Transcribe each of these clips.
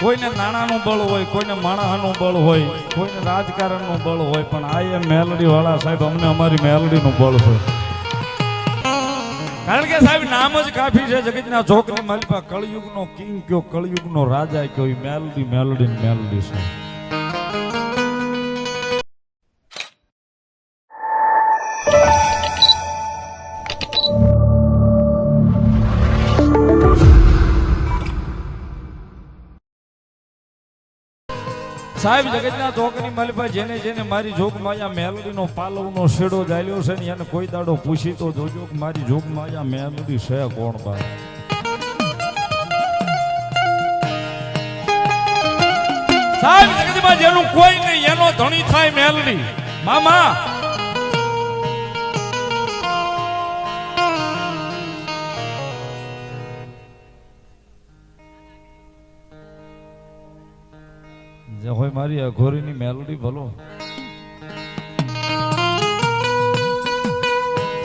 કોઈને નાણાંનું બળ હોય, કોઈને માણસનું બળ હોય, કોઈને રાજકારણનું બળ હોય, પણ આ એ મેલડી વાળા સાહેબ, અમને અમારી મેલડીનું બળ હોય. કારણ કે સાહેબ, નામ જ કાફી છે, જગતના છોકરી માલિકા કળયુગનો કિંગ કયો, કળયુગનો રાજા કયો, એ મેલડી મેલડી મેલડી છે સાહેબ જગતના ચોકની માલિપા જેને જેને મારી જોગ માયા મેલડીનો પાલવનો શેડો જાલ્યો છે ને એને કોઈ દાડો પૂછી તો જોજો કે મારી જોગ માયા મેલડી છે કોણ બા? સાહેબ, જગતમાં જેનું કોઈ નહીં, એનો ધણી થાય મેલડી. મામા મારી અઘોરીની મેલોડી ભલો.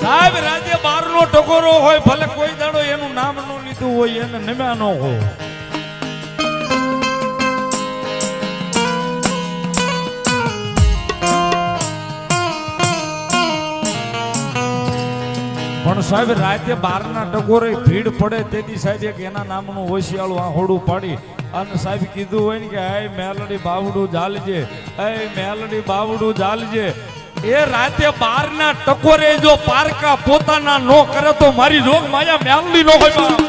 સાહેબ, રાજ્ય બાર નો ટકોરો હોય, ભલે કોઈ દાડો એનું નામ નો લીધું હોય, એને નમ્યા ન હોય સાહેબ, રાતે બારના ટકોરે ભીડ પડે, તેથી સાહેબ એક એના નામનું હોશિયાળું આહોડું પાડી અને સાહેબ કીધું હોય ને કે, હે મેલડી બાવડું જાલજે, હે મેલડી બાવડું જાલજે. એ રાતે બારના ટકોરે જો પારકા પોતાના નો કરે તો મારી જોગ માયા મેલડી નો હોય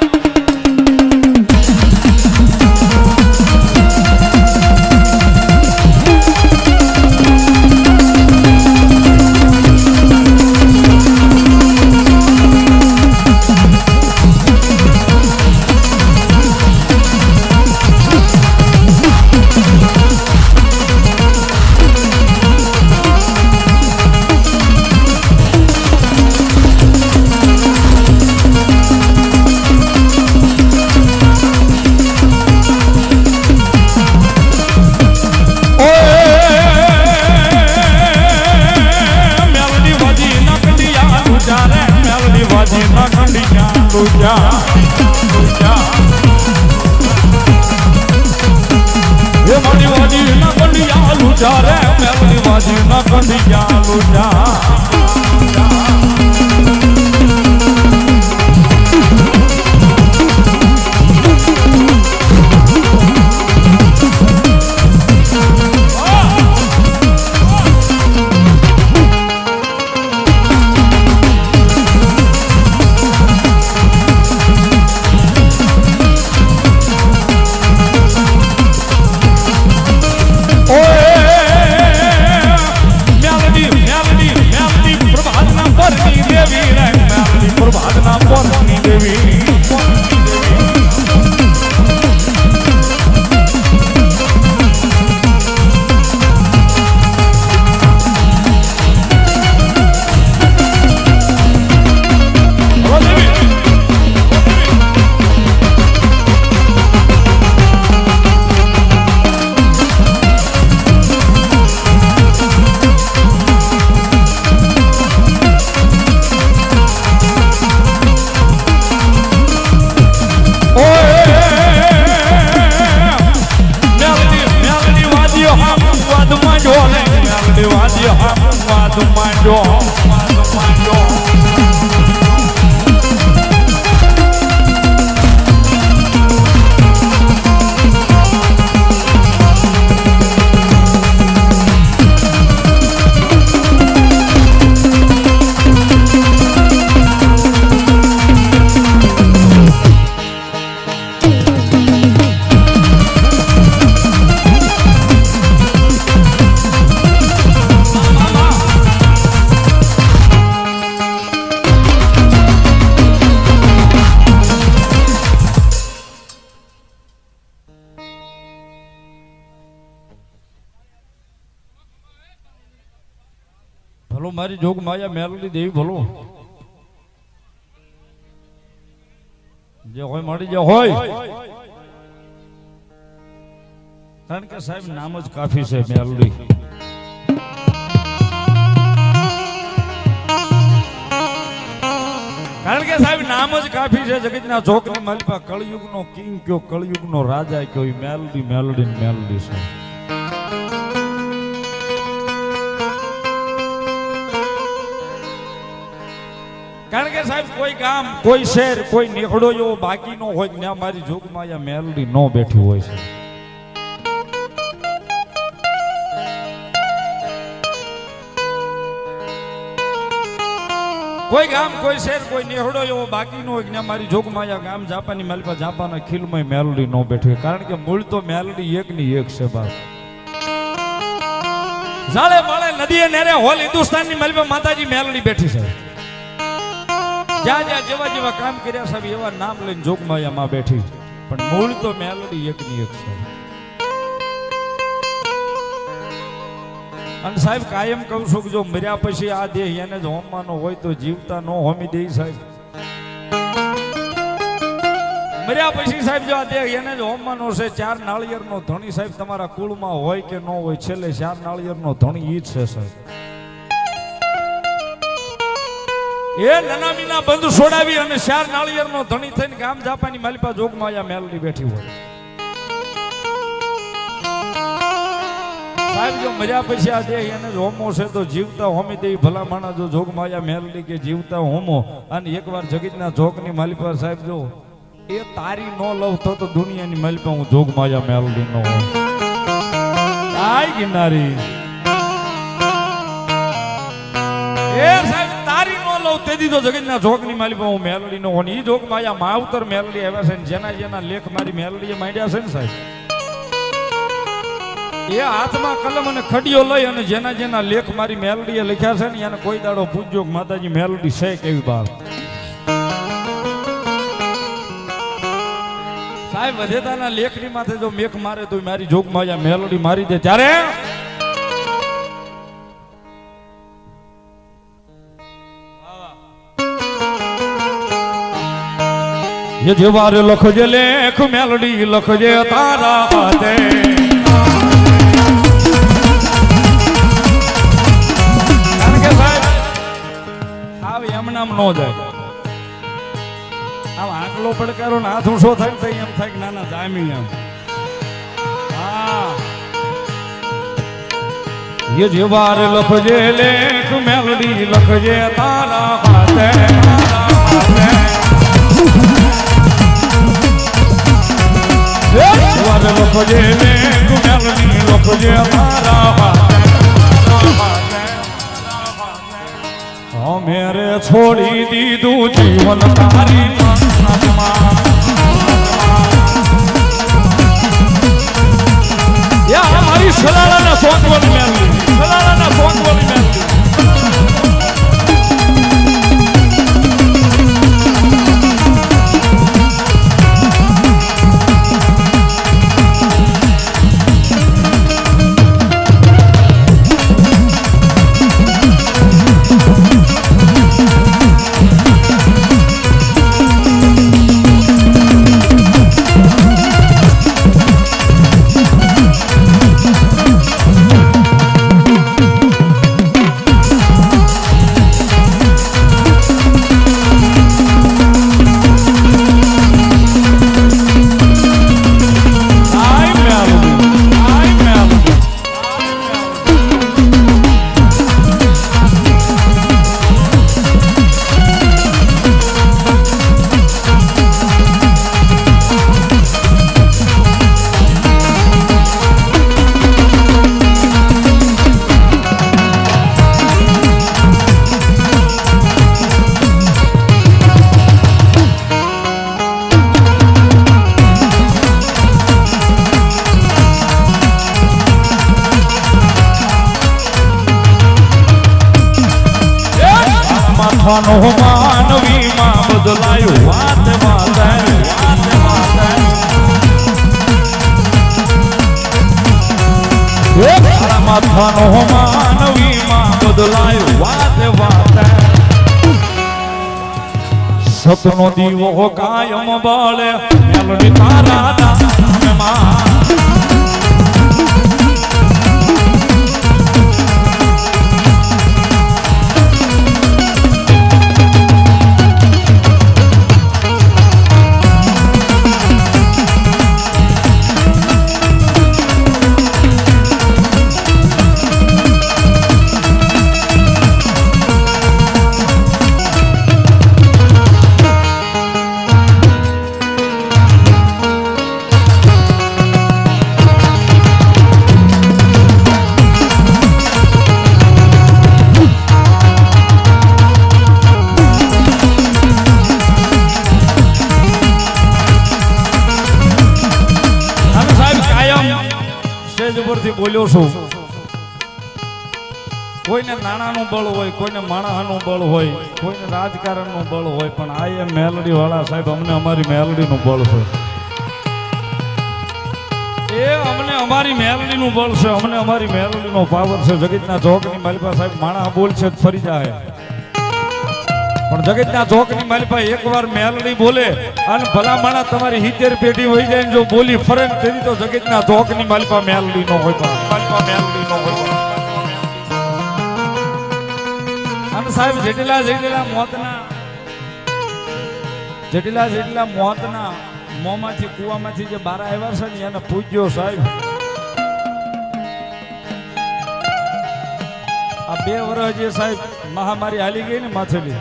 ભલો મારી જોગ માયા મેલડી દેવી ભલો જે હોય મળી જે હોય. કારણ કે સાહેબ, નામ જ કાફી છે મેલડી. કારણ કે સાહેબ, નામ જ કાફી છે જગતના જોકની માલિપા કળયુગનો કિંગ કયો, કળયુગનો રાજા કયો ઈ મેલડી મેલડી મેલડી છે. સાહેબ, કોઈ ગામ, કોઈ શહેર, કોઈ નીકળો એવો બાકી નો હોય ને મારી જોગમાં અહીંયા મેલડી નો બેઠી હોય છે. કોઈ ગામ, કોઈ શહેર, કોઈ નેહડો એવો બાકી નો હોય કે મારી મારી જોગમાયા ગામ જાપાની માલપા જાપાના ખીલમાં મેલડી નો બેઠી. કારણ કે મૂળ તો મેલડી એક ની એક છે બાપ જાળે માળે નદીએ નેરે હોલ હિન્દુસ્તાનની માલપા માતાજી મેલડી બેઠી છે. જ્યાં જ્યાં જેવા જેવા કામ કર્યા સાહેબ, એવા નામ લઈને જોગમાં એમાં બેઠી પણ મૂળ તો મેલડી એક ની એક છે. અને સાહેબ, કાયમ કહું છું કે જો મર્યા પછી આ દેહ એને જ હોમવાનો હોય તો જીવતા નો હોમી દે સાહેબ. મર્યા પછી સાહેબ, જો આ દેહ એને જ હોમવાનો છે, ચાર નાળિયેરનો ધણી સાહેબ તમારા કુળમાં હોય કે ન હોય, છેલ્લે ચાર નાળિયેરનો ધણી ઈ જ છે સાહેબ. એ નનામીના બંધ છોડાવી અને ચાર નાળિયેરનો ધણી થઈને ગામ જાપાની માલિપા જોગમાં આયા મેલડી બેઠી હોય. સાહેબ, જો મજા પછી આ દેહ એને હોમો છે, તો જીવતા હોમી દેવી ભલા માણા જો જોગ માયા મેલડી કે જીવતા હોમો. અને એકવાર જગતના જોગની માલિપા સાહેબ, જો એ તારી નો લવ તો તો દુનિયાની માલિપા હું જોગ માયા મેલડી નો. આય ગિરનારી. એ સાહેબ લવ તેથી તો જગતના જોગની માલી હું મેલડી નો હોઉં. ઈ જોગ માયા માવતર મેલડી આવ્યા છે જેના જેના લેખ મારી મેલડીએ માંડ્યા છે ને સાહેબ. એ હાથમાં કલમ અને ખડીયો લઈ અને જેના જેના લેખ મારી મેલડીએ લખ્યા છે ને એને કોઈ દાડો પૂછજો માતાજી, મેલડી છે કેવી બાર સાહેબ, વધેતાના લેખની માથે જો મેખ મારે તો મારી જોગમાં મેલડી મારી દે. ત્યારે એ જેવાર લખજે લેખ મેલડી લખજે તારા હાથે. કારણ કે સાહેબ નો જાય. આમ આંકલો પડકારો ને હાથ ઊંચો થાય એમ થાય કે નાના જામી એમ. હા. એ જેવાર લખજે લેખ મેલડી લખજે તારા હાથે. તારા હાથે. જેવાર લખજે લેખ મેલડી લખજે તારા હાથે તારા હાથે અમે રે છોડી દીધું જીવન તારી મારી સલાલાના સોંગવલી મેલડી સલાલાના સોંગવલી મેલડી માથાનો માનવી માં બદલાય વાત વાતાય સતનો દીવો કાયમ બળે મેલડી તારા નામમાં સ્ટેજ કોઈને નાણાંનું બળ હોય, કોઈને માણસનું બળ હોય, કોઈને રાજકારણનું બળ હોય, પણ આ એ મેલડી વાળા સાહેબ, અમને અમારી મેલડીનું બળ છે એ અમને અમારી મેલડીનું બળ છે, અમને અમારી મેલડીનો પાવર છે. જગતના ચોકની માલિકા સાહેબ, માણા બોલશે ફરી જાય. પણ જગતના ચોકની માલિપા એકવાર મેલડી બોલે અને ભલા માણા તમારી હિતેર પેઢી હોય જાય જો બોલી ફરે તેથી તો જગતના ચોકની માલિપા મેલડી નો હોય પા. માલિપા મેલડી સાહેબ જેટલા જેટલા મોતના, જેટલા જેટલા મોતના મોંમાંથી, કુવામાંથી જે બાર આવ્યા છે ને, એને પૂજ્યો સાહેબ. આ બે વર્ષ જે સાહેબ મહામારી હાલી ગઈ ને માથેલી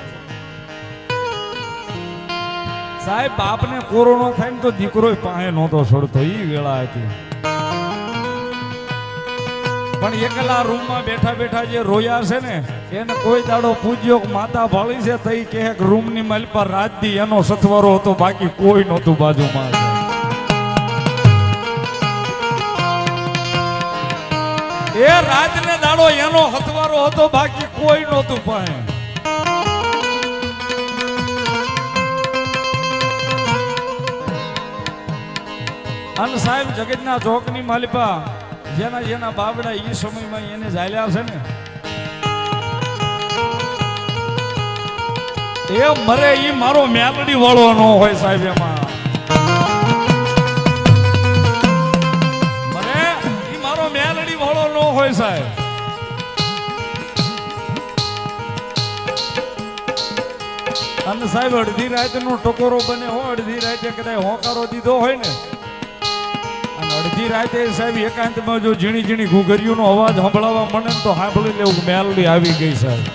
સાહેબ બાપને કોરોનો થાય ને તો દીકરો પાસે નહોતો છોડતો. ઈ વેળા હતી. પણ એકલા રૂમમાં બેઠા બેઠા જે રોયા છે ને, એને કોઈ દાડો પૂજ્યો માતા ભાળી છે, તઈ કે રૂમની મલ પર રાજદી એનો સથવારો હતો, બાકી કોઈ નહોતું બાજુમાં. એ રાતને દાડો એનો હથવારો હતો, બાકી કોઈ નહોતું પાસે. અને સાહેબ, જગતના ચોકની માલિપા જેના જેના બાબડા એ સમયમાં એને ઝાલ્યા છે ને, એ મરે એ મારો મેલડી વાળો નો હોય સાહેબ એમાં. મરે એ મારો મેલડી વાળો નો હોય સાહેબ. અને સાહેબ અડધી રાતનો ટકોરો બને હો, અડધી રાતે કદાચ હોકારો દીધો હોય ને અડધી રાતે સાહેબ એકાંતમાં જો ઝીણી ઝીણી ઘૂઘરીઓનો અવાજ સંભળાવવા મળે ને તો સાંભળી લેવું મેલડી આવી ગઈ સાહેબ.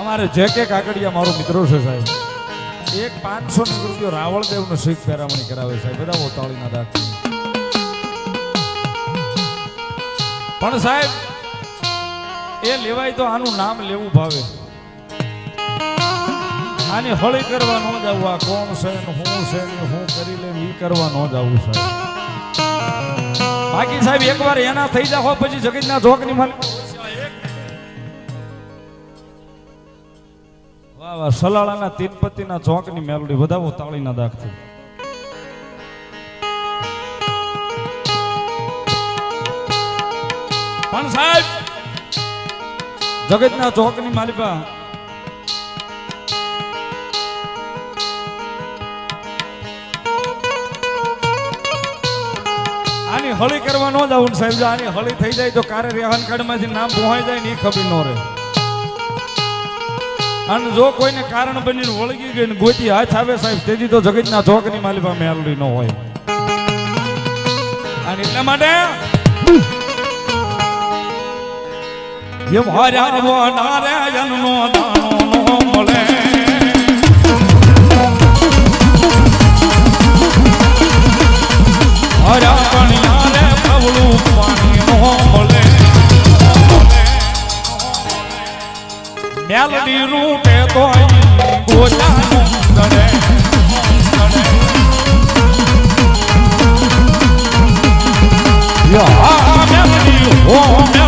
અમારે જે કે કાકડિયા મારો મિત્રો છે સાહેબ. એક પાંચસો ની રાવળદેવ નો શીખ પેરામણી કરાવે સાહેબ. બધા ઓતાળીના દાખ પણ સાહેબ, એ લેવાય તો આનું નામ લેવું ભાવે. આની હળી કરવા ન જવું આ કોણ છે હું છે હું કરી લે એ કરવા ન જવું છે. બાકી સાહેબ, એકવાર એના થઈ જાવ પછી જગતના જોકની માલ વાહ વાહ, સલાળાના તીનપતિના ચોકની મેલડી વધાવો તાળીના દાખથી પણ સાહેબ જગતના ચોકની માલિકા આની હળી કરવા ન જાવું સાહેબ આની હળી થઈ જાય તો કારે રેહન કાર્ડમાંથી નામ પહોંચી જાય ને ખબર ન રહે. અને જો કોઈને કારણ બનીને વળગી ગઈ ને ગોતી હાથ આવે સાહેબ, તેથી તો જગતના ચોકની માલિકા મેલડી ન હોય. અને એટલા માટે એમ હાર્યા મળે. હરા પવળું પાણી નો મળે મેલડી રૂટે તો ગોજાનું મેલડી હો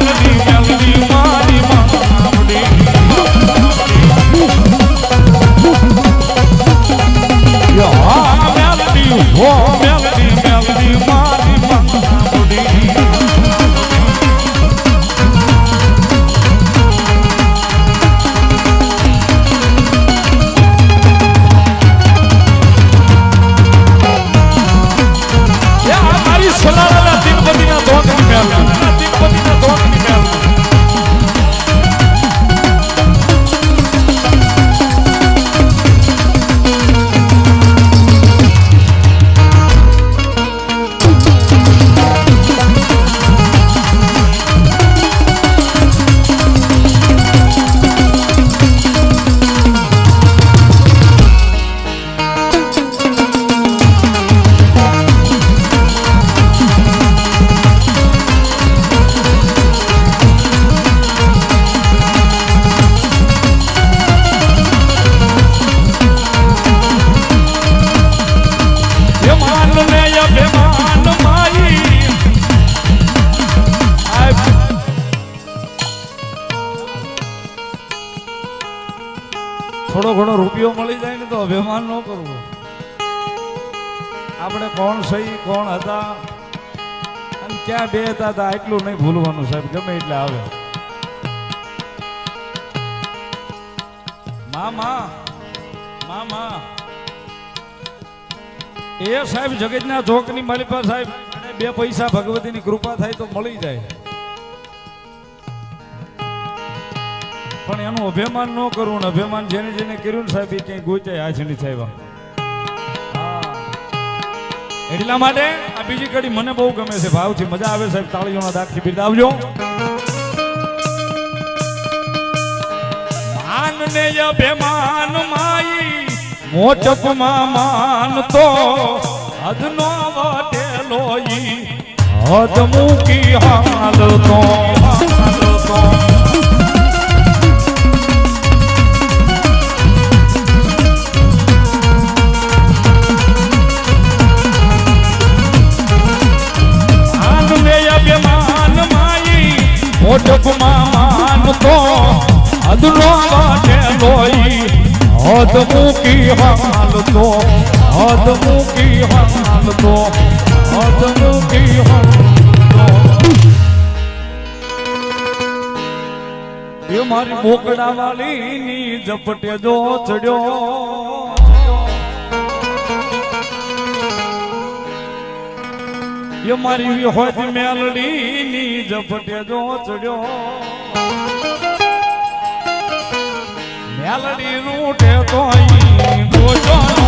થોડો ઘણો રૂપિયો મળી જાય ને તો અભિમાન ન કરવું. આપણે કોણ સહી, કોણ હતા? અને ક્યાં બે હતા હતા એટલું નહીં ભૂલવાનું સાહેબ, ગમે એટલે આવે. મામા મામા. એ સાહેબ જગતના ચોકની માલિપા સાહેબ, બે પૈસા ભગવતીની કૃપા થાય તો મળી જાય. પણ એનું અભિમાન ન કરવું અભિમાન જેને જેને કર્યું ને સાહેબ, એ ક્યાંય ગોચાય. આછડી સાહેબ એટલા માટે આ બીજી કડી મને બહુ ગમે છે. ભાવથી મજા આવે સાહેબ. તાળીઓના દાખથી બિરદાવજો માન ને અભિમાન માઈ મોચકમાં માન તો હદનો વટેલો ઈ. હદ મૂકી હાલ તો હાલ તો મૂકી હાલતો હાથ મૂકી હાલતો હાથ મૂકી એ મારી મોકડા વાળી ની ઝપટે જો ચડ્યો. એ મારી વિહોતી મેલડી ની ઝપટે જો ચડ્યો. મેલડી રૂટે તો અહીં જોજો